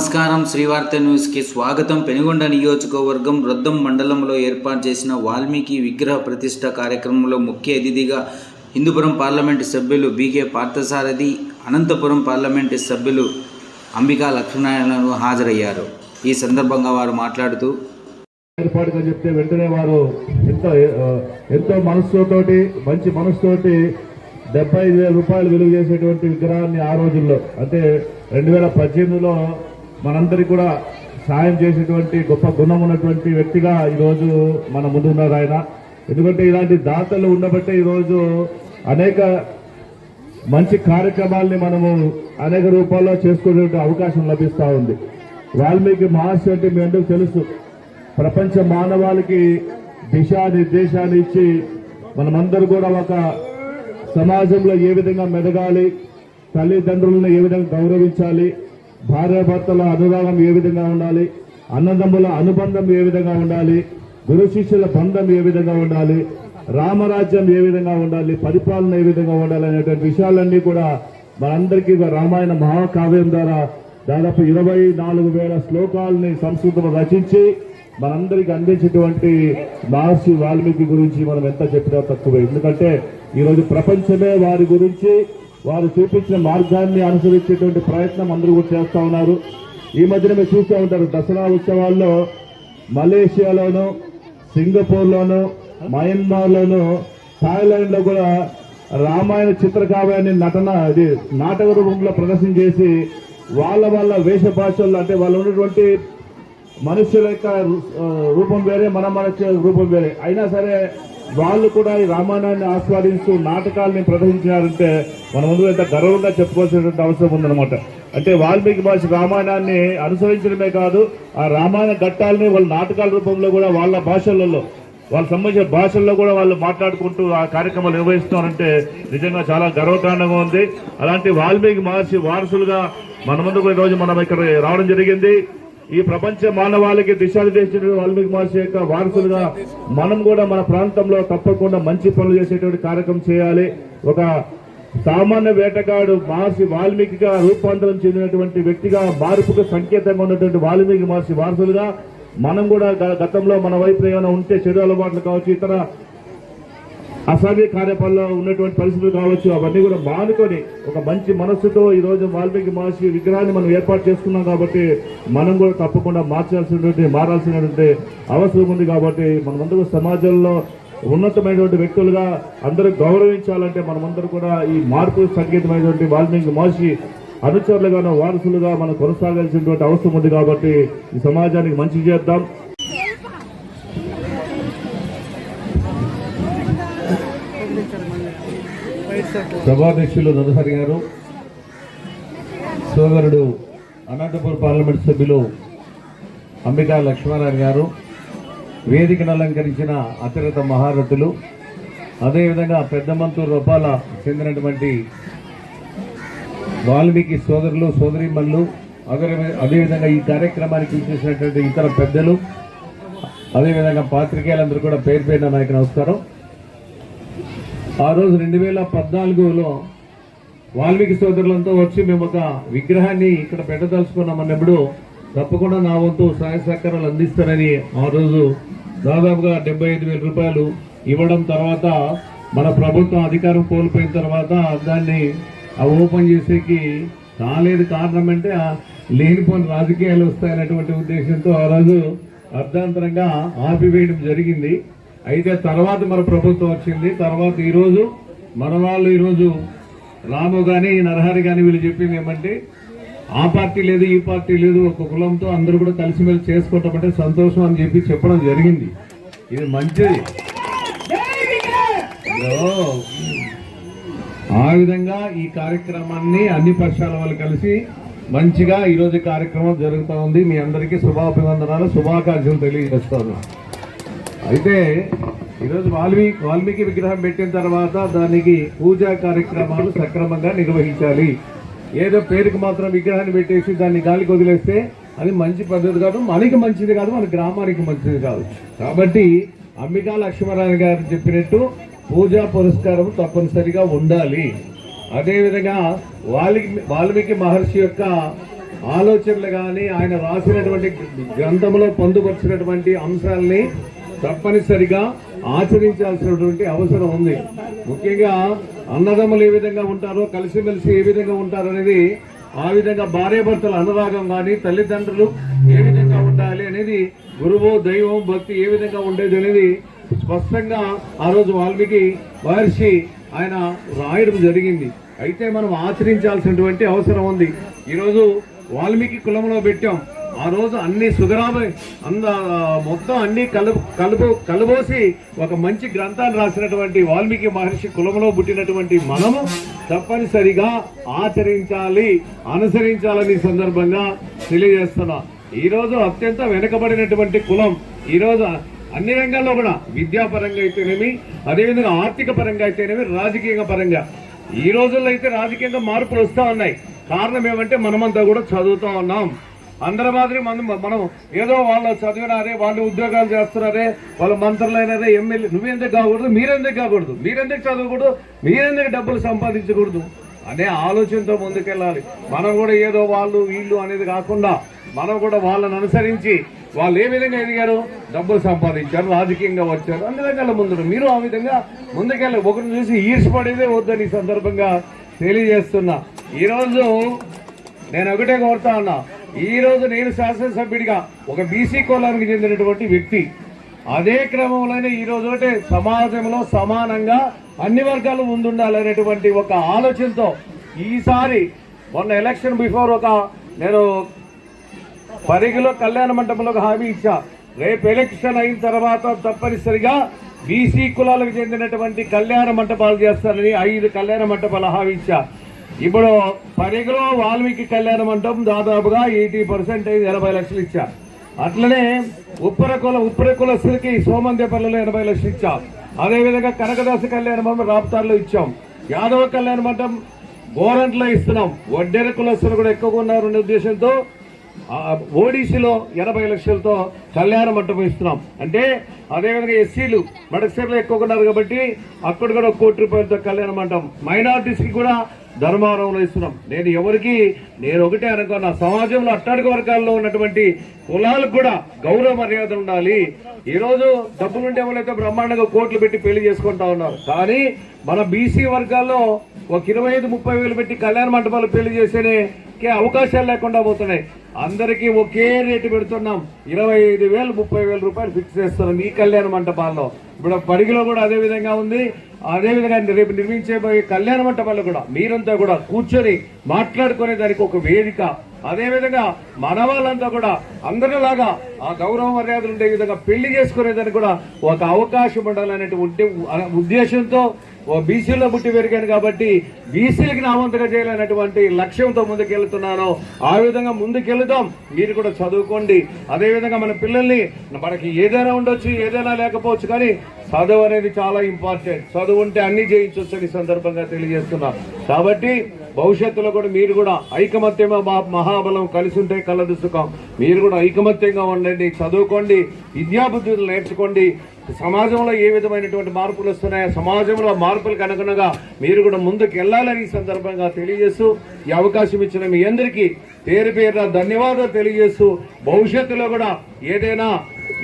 నమస్కారం. శ్రీవార్త న్యూస్కి స్వాగతం. పెనుగొండ నియోజకవర్గం రొద్దం మండలంలో ఏర్పాటు చేసిన వాల్మీకి విగ్రహ ప్రతిష్ట కార్యక్రమంలో ముఖ్య అతిథిగా హిందూపురం పార్లమెంటు సభ్యులు బీకే పార్థసారథి అనంతపురం పార్లమెంటు సభ్యులు అంబికా లక్ష్మీనారాయణను హాజరయ్యారు. ఈ సందర్భంగా వారు మాట్లాడుతూ ఏర్పాటుగా చెప్తే వెంటనే వారు ఎంతో ఎంతో మనసుతోటి మంచి మనసుతోటి డెబ్బై ఐదు వేల రూపాయలు విలువ చేసేటువంటి విగ్రహాన్ని ఆ రోజుల్లో అంటే రెండు వేల పద్దెనిమిదిలో మనందరికీ కూడా సాయం చేసేటువంటి గొప్ప గుణం ఉన్నటువంటి వ్యక్తిగా ఈరోజు మన ముందున్నారు ఆయన. ఎందుకంటే ఇలాంటి దాతలు ఉండబట్టే ఈరోజు అనేక మంచి కార్యక్రమాల్ని మనము అనేక రూపాల్లో చేసుకునే అవకాశం లభిస్తూ ఉంది. వాల్మీకి మహర్షి అంటే మీ అందరికీ తెలుసు. ప్రపంచ మానవాళికి దిశానిర్దేశాన్ని ఇచ్చి మనమందరూ కూడా ఒక సమాజంలో ఏ విధంగా మెదగాలి తల్లిదండ్రులను ఏ విధంగా గౌరవించాలి భార్యాభర్తల అనురాగం ఏ విధంగా ఉండాలి? అన్నదమ్ముల అనుబంధం ఏ విధంగా ఉండాలి? గురు శిష్యుల బంధం ఏ విధంగా ఉండాలి? రామరాజ్యం ఏ విధంగా ఉండాలి? పరిపాలన ఏ విధంగా ఉండాలి అనేటువంటి విషయాలన్నీ కూడా మనందరికీ రామాయణ మహాకావ్యం ద్వారా దాదాపు ఇరవై నాలుగు వేల శ్లోకాలని సంస్కృతంలో రచించి మనందరికి అందించేటువంటి మహర్షి వాల్మీకి గురించి మనం ఎంత చెప్పినా తక్కువే. ఎందుకంటే ఈరోజు ప్రపంచమే వారి గురించి వారు చూపించిన మార్గాన్ని అనుసరించేటువంటి ప్రయత్నం అందరూ కూడా చేస్తూ ఉన్నారు. ఈ మధ్యన మీరు చూస్తూ ఉంటారు దసరా ఉత్సవాల్లో మలేషియాలోను సింగపూర్లోను మయన్మార్లోను థాయిలాండ్లో కూడా రామాయణ చిత్రకావ్యాన్ని నటన అది నాటక రూపంలో ప్రదర్శన చేసి వాళ్ళ వాళ్ళ వేష భాషల్లో అంటే వాళ్ళు ఉన్నటువంటి మనుషుల యొక్క రూపం వేరే మన మన రూపం వేరే. అయినా సరే వాళ్ళు కూడా ఈ రామాయణాన్ని ఆస్వాదిస్తూ నాటకాలని ప్రదర్శించినారంటే మన ముందు ఎంత గర్వంగా చెప్పుకోవాల్సినటువంటి అవసరం ఉందన్నమాట. అంటే వాల్మీకి భాష రామాయణాన్ని అనుసరించడమే కాదు ఆ రామాయణ ఘట్టాలని వాళ్ళ నాటకాల రూపంలో కూడా వాళ్ళ భాషలలో వాళ్ళకి సంబంధించిన భాషల్లో కూడా వాళ్ళు మాట్లాడుకుంటూ ఆ కార్యక్రమాలు నిర్వహిస్తున్నారంటే నిజంగా చాలా గర్వకారణంగా ఉంది. అలాంటి వాల్మీకి మహర్షి వారసులుగా మన ముందుకు ఈ రోజు మనం ఇక్కడ రావడం జరిగింది. ఈ ప్రపంచ మానవాళికి దిశానిర్దేశించిన వాల్మీకి మహర్షి యొక్క వారసులుగా మనం కూడా మన ప్రాంతంలో తప్పకుండా మంచి పనులు చేసేటువంటి కార్యక్రమం చేయాలి. ఒక సామాన్య వేటగాడు మహర్షి వాల్మీకిగా రూపాంతరం చెందినటువంటి వ్యక్తిగా మార్పుకు సంకేతంగా ఉన్నటువంటి వాల్మీకి మహర్షి వారసులుగా మనం కూడా గ- గతంలో మన వైపు ఏమైనా ఉంటే చెడు అలవాట్లు కావచ్చు ఇతర అసాధ్య కార్యపాలలో ఉన్నటువంటి పరిస్థితులు కావచ్చు అవన్నీ కూడా మానుకొని ఒక మంచి మనస్సుతో ఈరోజు వాల్మీకి మహర్షి విగ్రహాన్ని మనం ఏర్పాటు చేసుకున్నాం కాబట్టి మనం కూడా తప్పకుండా మార్చాల్సినటువంటి మారాల్సినటువంటి అవసరం ఉంది కాబట్టి మనమందరూ సమాజంలో ఉన్నతమైనటువంటి వ్యక్తులుగా అందరూ గౌరవించాలంటే మనమందరూ కూడా ఈ మార్పు సంకేతమైనటువంటి వాల్మీకి మహర్షి అనుచరులుగాను వారసులుగా మనం కొనసాగాల్సినటువంటి అవసరం ఉంది కాబట్టి ఈ సమాజానికి మంచి చేద్దాం. సభాధ్యక్షులు నరహరి గారు సోదరుడు అనంతపురం పార్లమెంట్ సభ్యులు అంబికా లక్ష్మణారాయణ గారు వేదికను అలంకరించిన అతిరత మహారథులు అదేవిధంగా పెద్దమంతు రూపాల చెందినటువంటి వాల్మీకి సోదరులు సోదరిమల్లు అదే అదేవిధంగా ఈ కార్యక్రమానికి చేసినటువంటి ఇతర పెద్దలు అదేవిధంగా పాత్రికేయులందరూ కూడా పేరు పేరున నాయకు నమస్కారం. ఆ రోజు రెండు వేల పద్నాలుగులో వాల్మీకి సోదరులంతా వచ్చి మేము ఒక విగ్రహాన్ని ఇక్కడ పెట్టదలుచుకున్నామన్నప్పుడు తప్పకుండా నా వంతు సహాయ సహకారాలు అందిస్తారని ఆ రోజు దాదాపుగా డెబ్బై ఐదు వేల రూపాయలు ఇవ్వడం తర్వాత మన ప్రభుత్వం అధికారం కోల్పోయిన తర్వాత దాన్ని ఆ ఓపెన్ చేసేకి కాలేదు కారణం అంటే లేనిపోని రాజకీయాలు వస్తాయనేటువంటి ఉద్దేశంతో ఆ రోజు అర్ధాంతరంగా ఆపివేయడం జరిగింది. అయితే తర్వాత మన ప్రభుత్వం వచ్చింది. తర్వాత ఈరోజు మన వాళ్ళు ఈరోజు రాము కానీ నరహరి కానీ వీళ్ళు చెప్పింది ఏమంటే ఆ పార్టీ లేదు ఈ పార్టీ లేదు ఒక కులంతో అందరూ కూడా కలిసిమెలిసి చేసుకోవటం అంటే సంతోషం అని చెప్పి చెప్పడం జరిగింది. ఇది మంచిది. ఆ విధంగా ఈ కార్యక్రమాన్ని అన్ని పక్షాల వాళ్ళు కలిసి మంచిగా ఈరోజు కార్యక్రమం జరుగుతూ ఉంది. మీ అందరికీ శుభాభివందనాలు శుభాకాంక్షలు తెలియజేస్తాను. అయితే ఈరోజు వాల్మీకి వాల్మీకి విగ్రహం పెట్టిన తర్వాత దానికి పూజా కార్యక్రమాలు సక్రమంగా నిర్వహించాలి. ఏదో పేరుకి మాత్రం విగ్రహాన్ని పెట్టేసి దాన్ని గాలికి వదిలేస్తే అది మంచి పద్ధతి కాదు మనకి మంచిది కాదు మన గ్రామానికి మంచిది కాదు. కాబట్టి అంబికా లక్ష్మీనారాయణ గారు చెప్పినట్టు పూజా పురస్కారం తప్పనిసరిగా ఉండాలి. అదేవిధంగా వాల్మీకి వాల్మీకి మహర్షి యొక్క ఆలోచనలు కానీ ఆయన రాసినటువంటి గ్రంథంలో పొందుపరిచినటువంటి అంశాలని తప్పనిసరిగా ఆచరించాల్సినటువంటి అవసరం ఉంది. ముఖ్యంగా అన్నదమ్ములు ఏ విధంగా ఉంటారో కలిసిమెలిసి ఏ విధంగా ఉంటారు అనేది ఆ విధంగా భార్యాభర్తల అనురాగం కానీ తల్లిదండ్రులు ఏ విధంగా ఉండాలి అనేది గురువు దైవం భక్తి ఏ విధంగా ఉండేది అనేది స్పష్టంగా ఆ రోజు వాల్మీకి మహర్షి ఆయన రాయడం జరిగింది. అయితే మనం ఆచరించాల్సినటువంటి అవసరం ఉంది. ఈరోజు వాల్మీకి కులంలో పెట్టాం. ఆ రోజు అన్ని సుగరాబ అంద మొత్తం అన్ని కలుపు కలుపు కలుబోసి ఒక మంచి గ్రంథాన్ని రాసినటువంటి వాల్మీకి మహర్షి కులంలో పుట్టినటువంటి మనము తప్పనిసరిగా ఆచరించాలి అనుసరించాలని సందర్భంగా తెలియజేస్తున్నా. ఈ రోజు అత్యంత వెనుకబడినటువంటి కులం ఈ రోజు అన్ని రంగాల్లో కూడా విద్యాపరంగా అయితేనేమి అదేవిధంగా ఆర్థిక పరంగా అయితేనేమి రాజకీయ పరంగా. ఈ రోజుల్లో అయితే రాజకీయంగా మార్పులు వస్తూ ఉన్నాయి. కారణం ఏమంటే మనమంతా కూడా చదువుతూ ఉన్నాం. అందరి మాదిరి మనం మనం ఏదో వాళ్ళు చదివినారే వాళ్ళు ఉద్యోగాలు చేస్తున్నారే వాళ్ళు మంత్రులైనారే ఎమ్మెల్యే నువ్వెందుకు కాకూడదు మీరెందుకు కాకూడదు? మీరెందుకు చదవకూడదు? మీరెందుకు డబ్బులు సంపాదించకూడదు? అనే ఆలోచనతో ముందుకెళ్ళాలి. మనం కూడా ఏదో వాళ్ళు వీళ్ళు అనేది కాకుండా మనం కూడా వాళ్ళని అనుసరించి వాళ్ళు ఏ విధంగా ఎదిగారు? డబ్బులు సంపాదించారు రాజకీయంగా వచ్చారు అన్ని రకాల ముందు మీరు ఆ విధంగా ముందుకెళ్ళి ఒకరిని చూసి ఈర్చిపడేదే వద్దని ఈ సందర్భంగా తెలియజేస్తున్నా. ఈరోజు నేను ఒకటే కోరుతా ఉన్నా. ఈ రోజు నేను శాసనసభ్యుడిగా ఒక బీసీ కులానికి చెందినటువంటి వ్యక్తి. అదే క్రమంలోనే ఈ రోజు ఒకటే సమాజంలో సమానంగా అన్ని వర్గాలు ముందుండాలనేటువంటి ఒక ఆలోచనతో ఈసారి మొన్న ఎలక్షన్ బిఫోర్ ఒక నేను పరిగిలో కళ్యాణ మండపంలో ఒక హామీ ఇచ్చా. రేపు ఎలక్షన్ అయిన తర్వాత తప్పనిసరిగా బీసీ కులాలకు చెందినటువంటి కళ్యాణ మంటపాలు చేస్తానని ఐదు కళ్యాణ మంటపాలు హామీ ఇచ్చా. ఇప్పుడు పరిగిలో వాల్మీకి కళ్యాణ మంటపం దాదాపుగా ఎయిటీ పర్సెంటేజ్ ఎనభై లక్షలు ఇచ్చారు అట్లనే ఉప్పర కుల ఉప్పర కులస్తులకి సోమందేపల్లిలో ఎనభై లక్షలు ఇచ్చాం. అదేవిధంగా కనకదాస కళ్యాణ మండపం రాప్తార్లో ఇచ్చాం. యాదవ కళ్యాణ మండపం గోరంట్లో ఇస్తున్నాం. వడ్డెర కులస్తులు కూడా ఎక్కువగా ఉన్నారనే ఉద్దేశంతో ఓడిసిలో ఎనభై లక్షలతో కళ్యాణ మంటపం ఇస్తున్నాం అంటే అదేవిధంగా ఎస్సీలు మడకసేర్లో ఎక్కువగా ఉన్నారు కాబట్టి అక్కడ కూడా ఒక కోటి రూపాయలతో కళ్యాణ మంటపం మైనార్టీస్కి కూడా ధర్మవరంలో ఇస్తున్నాం నేను ఎవరికి నేను ఒకటే అనుకున్నా సమాజంలో అట్టడుగు వర్గాల్లో ఉన్నటువంటి కులాలకు కూడా గౌరవ మర్యాద ఉండాలి. ఈరోజు రోజు డబ్బులుంటే ఎవరైతే బ్రహ్మాండంగా కోట్లు పెట్టి పెళ్ళి చేసుకుంటా ఉన్నారు. కానీ మన బీసీ వర్గాల్లో ఒక ఇరవై ఐదు ముప్పై వేలు పెట్టి కళ్యాణ మంటపాలు పెళ్ళి చేసేనే కే అవకాశాలు లేకుండా పోతున్నాయి. అందరికీ ఒకే రేటు పెడుతున్నాం. ఇరవై ఐదు వేలు ముప్పై వేల రూపాయలు ఫిక్స్ చేస్తున్నాం ఈ కళ్యాణ మంటపాల్లో. ఇప్పుడు పరిగిలో కూడా అదే విధంగా ఉంది. అదే విధంగా రేపు నిర్మించబోయే కళ్యాణ మంటపాల్లో కూడా మీరంతా కూడా కూర్చొని మాట్లాడుకునే దానికి ఒక వేదిక. అదే విధంగా మన వాళ్ళంతా కూడా అందరిలాగా ఆ గౌరవ మర్యాదలు ఉండే విధంగా పెళ్ళి చేసుకునేదానికి కూడా ఒక అవకాశం ఉండాలనేటువంటి ఉద్దేశంతో ఓ బీసీలో పుట్టి పెరిగాను కాబట్టి బీసీలకి నామంతగా చేయాలనేటువంటి లక్ష్యంతో ముందుకెళ్తున్నాను. ఆ విధంగా ముందుకెళ్దాం. మీరు కూడా చదువుకోండి. అదేవిధంగా మన పిల్లల్ని మనకి ఏదైనా ఉండొచ్చు ఏదైనా లేకపోవచ్చు కానీ చదువు అనేది చాలా ఇంపార్టెంట్. చదువు ఉంటే అన్ని చేయించవచ్చు అని ఈ సందర్భంగా తెలియజేస్తున్నా. కాబట్టి భవిష్యత్తులో కూడా మీరు కూడా ఐకమత్యమే మా- మహాబలం కలిసి ఉంటే కలదు సుఖం. మీరు కూడా ఐకమత్యంగా ఉండండి చదువుకోండి విద్యాబుద్ధులు నేర్చుకోండి. సమాజంలో ఏ విధమైనటువంటి మార్పులు వస్తున్నాయో సమాజంలో మార్పులకు అనుగుణంగా మీరు కూడా ముందుకు వెళ్ళాలని ఈ సందర్భంగా తెలియజేస్తూ ఈ అవకాశం ఇచ్చిన మీ అందరికీ పేరు పేరున ధన్యవాదాలు తెలియజేస్తూ భవిష్యత్తులో కూడా ఏదైనా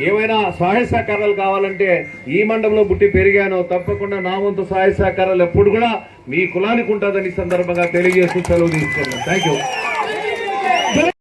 ఏమైనా సహాయ సహకారాలు కావాలంటే ఈ మండలంలో పుట్టి పెరిగానో తప్పకుండా నా వంతు సహాయ సహకారాలు ఎప్పుడు కూడా మీ కులానికి ఉంటుందని సందర్భంగా తెలియజేస్తూ సెలవు తీసుకున్నాను. Thank you